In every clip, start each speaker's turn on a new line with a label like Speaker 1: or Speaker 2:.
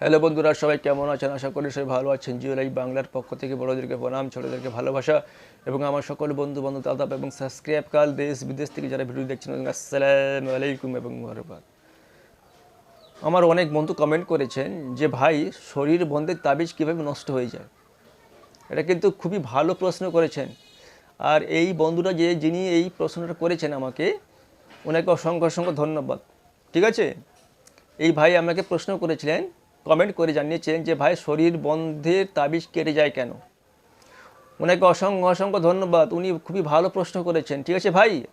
Speaker 1: Hello বন্ধুরা, সবাই কেমন আছেন? আশা করি সবাই ভালো আছেন। জিও লাইভ বাংলার পক্ষ থেকে বড়োদেরকে প্রণাম, ছোটোদেরকে ভালোবাসা এবং আমার সকল বন্ধু বান্ধব, দাদা এবং সাবস্ক্রাইব কাল দেশ বিদেশ থেকে যারা ভিডিও দেখছেন আসসালামু আলাইকুম এবং আমার অনেক বন্ধু কমেন্ট করেছেন যে, ভাই, শরীর বন্ধের তাবিজ কীভাবে নষ্ট হয়ে যায়? এটা কিন্তু খুবই ভালো প্রশ্ন করেছেন। আর এই বন্ধুরা যে, যিনি এই প্রশ্নটা করেছেন আমাকে, ওনাকে অসংখ্য অসংখ্য ধন্যবাদ। ঠিক আছে? এই ভাই আমাকে প্রশ্ন করেছিলেন কমেন্ট করে জানিয়েছেন যে, ভাই, শরীর বন্ধের তাবিজ কেটে যায় কেন? ওনাকে অসংখ্য অসংখ্য ধন্যবাদ। উনি খুবই ভালো প্রশ্ন করেছেন। ঠিক আছে, ভাই?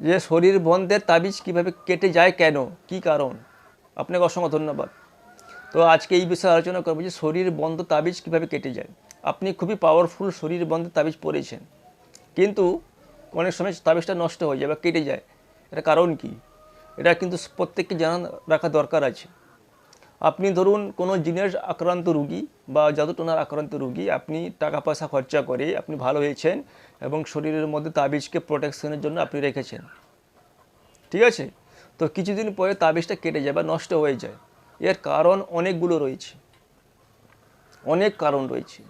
Speaker 1: যে, শরীর বন্ধের তাবিজ কীভাবে কেটে যায় কেন? কি কারণ? আপনাকে অসংখ্য ধন্যবাদ। তো আজকে এই বিষয়ে আলোচনা করব যে, শরীর বন্ধ তাবিজ কীভাবে কেটে যায়? আপনি খুবই পাওয়ারফুল শরীর বন্ধের তাবিজ পড়েছেন কিন্তু অনেক সময় তাবিজটা নষ্ট হয়ে যায় বা কেটে যায়। এটা কারণ কি? এটা কিন্তু প্রত্যেককে জানা রাখা দরকার আছে। আপনি ধরুন কোনো জিনের আক্রান্ত রুগী বা জাদুটোনার আক্রান্ত রুগী, আপনি টাকা পয়সা খরচা করে আপনি ভালো হয়েছেন এবং শরীরের মধ্যে তাবিজকে প্রোটেকশনের জন্য আপনি রেখেছেন। ঠিক আছে? তো কিছুদিন পরে তাবিজটা কেটে যায় বা নষ্ট হয়ে যায়। এর কারণ অনেকগুলো রয়েছে। অনেক কারণ রয়েছে।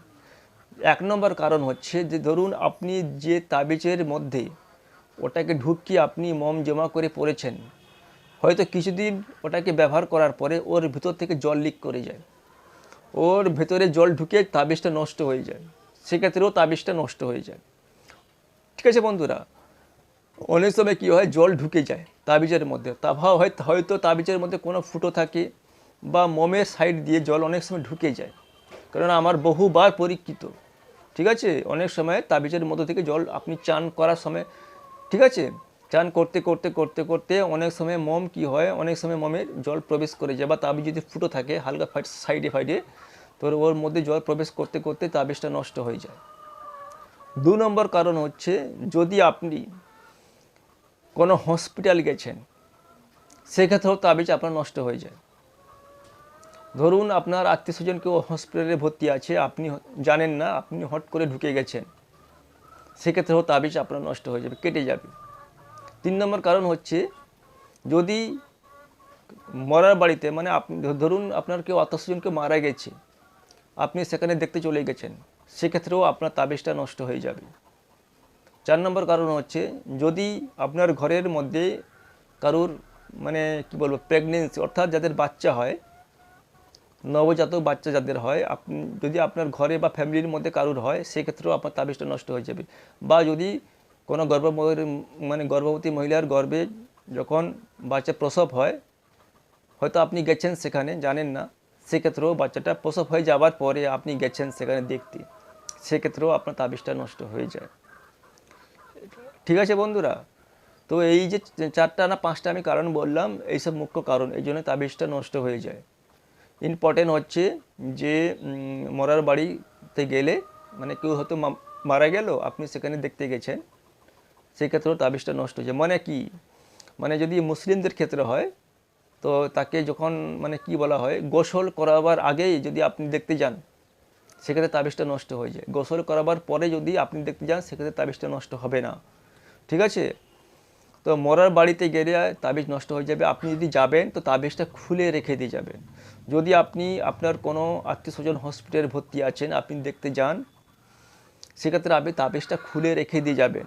Speaker 1: এক নম্বর কারণ হচ্ছে যে ধরুন আপনি যে তাবিজের মধ্যে ওটাকে ঢুকিয়ে আপনি মম জমা করে পড়েছেন হয়তো কিছুদিন ওটাকে ব্যবহার করার পরে ওর ভিতর থেকে জল লিক করে যায়। ওর ভেতরে জল ঢুকে তাবিজটা নষ্ট হয়ে যায়। সেক্ষেত্রেও তাবিজটা নষ্ট হয়ে যায়। ঠিক আছে বন্ধুরা, অনেক সময় কী হয়, জল ঢুকে যায় তাবিজের মধ্যে। তাভা হয়, হয়তো তাবিজের মধ্যে কোনো ফুটো থাকে বা মোমের সাইড দিয়ে জল অনেক সময় ঢুকে যায়। কারণ আমার বহুবার পরীক্ষিত। ঠিক আছে? অনেক সময় তাবিজের মধ্যে থেকে জল আপনি চান করার সময়। ঠিক আছে? চান করতে করতে করতে করতে অনেক সময় মোম কি হয়? অনেক সময় মোমের জল প্রবেশ করে যায় বা তাবিজ যদি ফুটো থাকে, হালকা ফাইট সাইডে ফাইডে, তো ওর মধ্যে জল প্রবেশ করতে করতে তাবিজটা নষ্ট হয়ে যায়। দু নম্বর কারণ হচ্ছে, যদি আপনি কোনো হসপিটাল গেছেন, সেক্ষেত্রেও তাবিজ আপনার নষ্ট হয়ে যায়। ধরুন আপনার আত্মীয় স্বজন কেউ হসপিটালে ভর্তি আছে, আপনি জানেন না, আপনি হট করে ঢুকে গেছেন, সেক্ষেত্রেও তাবিজ আপনার নষ্ট হয়ে যাবে, কেটে যাবে। তিন নম্বর কারণ হচ্ছে যদি মরার বাড়িতে মানে আপনি ধরুন আপনার কেউ আত্মীয় স্বজন কেউ মারা গেছে, আপনি সেখানে দেখতে চলে গেছেন, সেক্ষেত্রেও আপনার তাবিজটা নষ্ট হয়ে যাবে। চার নম্বর কারণ হচ্ছে যদি আপনার ঘরের মধ্যে কারুর মানে কি বলব প্রেগনেন্সি অর্থাৎ যাদের বাচ্চা হয়, নবজাতক বাচ্চা যাদের হয় আপনি যদি আপনার ঘরে বা ফ্যামিলির মধ্যে কারুর হয়, সেক্ষেত্রেও আপনার তাবিজটা নষ্ট হয়ে যাবে। বা যদি কোনো গর্ভবতী মানে গর্ভবতী মহিলার গর্ভে যখন বাচ্চা প্রসব হয়, হয়তো আপনি গেছেন সেখানে, জানেন না, সেক্ষেত্রেও বাচ্চাটা প্রসব হয়ে যাওয়ার পরে আপনি গেছেন সেখানে দেখতে, সেক্ষেত্রেও আপনার তাবিজটা নষ্ট হয়ে যায়। ঠিক আছে বন্ধুরা? তো এই যে চারটা না পাঁচটা আমি কারণ বললাম, এইসব মুখ্য কারণ, এই জন্য তাবিজটা নষ্ট হয়ে যায়। ইম্পর্টেন্ট হচ্ছে যে মরার বাড়িতে গেলে মানে কেউ হয়তো মারা গেল, আপনি সেখানে দেখতে গেছেন। সেক্ষেত্রেও তাবিজটা নষ্ট হয়ে যায় মানে কি? মানে যদি মুসলিমদের ক্ষেত্রে হয়, তো তাকে যখন মানে কি বলা হয়, গোসল করাবার আগেই যদি আপনি দেখতে যান, সেক্ষেত্রে তাবিজটা নষ্ট হয়ে যায়। গোসল করাবার পরে যদি আপনি দেখতে যান, সেক্ষেত্রে তাবিজটা নষ্ট হবে না। ঠিক আছে? তো মরার বাড়িতে গেলে তাবিজ নষ্ট হয়ে যাবে। আপনি যদি যাবেন, তো তাবিজটা খুলে রেখে দিয়ে যাবেন। যদি আপনি আপনার কোনো আত্মীয় স্বজন হসপিটালে ভর্তি আছেন, আপনি দেখতে যান, সেক্ষেত্রে আপনি তাবিজটা খুলে রেখে দিয়ে যাবেন।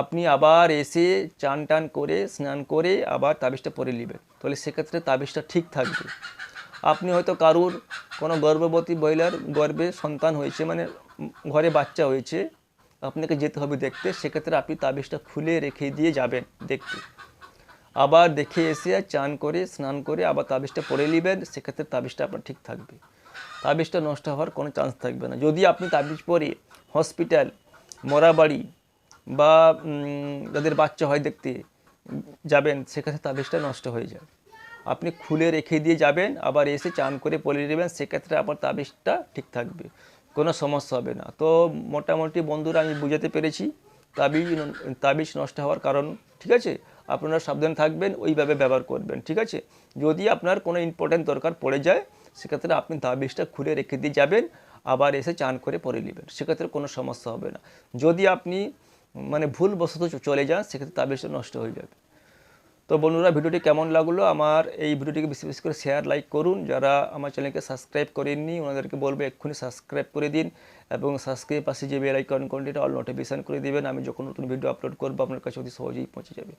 Speaker 1: আপনি আবার এসে চান টান করে, স্নান করে আবার তাবিজটা পরে নেবেন। তাহলে সেক্ষেত্রে তাবিজটা ঠিক থাকবে। আপনি হয়তো কারুর কোনো গর্ভবতী মহিলার গর্ভে সন্তান হয়েছে মানে ঘরে বাচ্চা হয়েছে, আপনাকে যেতে হবে দেখতে, সেক্ষেত্রে আপনি তাবিজটা খুলে রেখে দিয়ে যাবেন দেখতে। আবার দেখে এসে চান করে, স্নান করে আবার তাবিজটা পরে নেবেন, সেক্ষেত্রে তাবিজটা আপনার ঠিক থাকবে। তাবিজটা নষ্ট হওয়ার কোনো চান্স থাকবে না। যদি আপনি তাবিজ পরে হসপিটাল মরাবাড়ি বা যাদের বাচ্চা হয় দেখতে যাবেন, সেক্ষেত্রে তাবিজটা নষ্ট হয়ে যায়। আপনি খুলে রেখে দিয়ে যাবেন, আবার এসে চান করে পরে নেবেন, সেক্ষেত্রে আবার তাবিজটা ঠিক থাকবে। কোনো সমস্যা হবে না। তো মোটামুটি বন্ধুরা, আমি বুঝাতে পেরেছি, তাবিজ তাবিজ নষ্ট হওয়ার কারণ, ঠিক আছে? আপনারা সাবধান থাকবেন, ওইভাবে ব্যবহার করবেন, ঠিক আছে? যদি আপনার কোনো ইম্পর্টেন্ট দরকার পড়ে যায়, সেক্ষেত্রে আপনি তাবিজটা খুলে রেখে দিয়ে যাবেন, আবার এসে চান করে পরে নেবেন, সেক্ষেত্রে কোনো সমস্যা হবে না। যদি আপনি মানে ভুলবশত চলে যান, সেক্ষেত্রে তাবিজটা নষ্ট হয়ে যাবে। তো বন্ধুরা, ভিডিওটি কেমন লাগল? আমার এই ভিডিওটিকে বেশি বেশি করে শেয়ার লাইক করুন। যারা আমার চ্যানেলকে সাবস্ক্রাইব করেননি, ওনাদেরকে বলব এক্ষুনি সাবস্ক্রাইব করে দিন এবং সাবস্ক্রাইব পাশে যে বেল আইকন কোনটিটা অল নোটিফিকেশন করে দিবেন, আমি যখন নতুন ভিডিও আপলোড করব, আপনার কাছে অতি সহজেই পৌঁছে যাবে।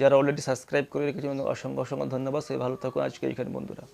Speaker 1: যারা অলরেডি সাবস্ক্রাইব করে রেখেছেন অসংখ্য অসংখ্য ধন্যবাদ। সে ভালো থাকুন। আজকে এইখানে বন্ধুরা।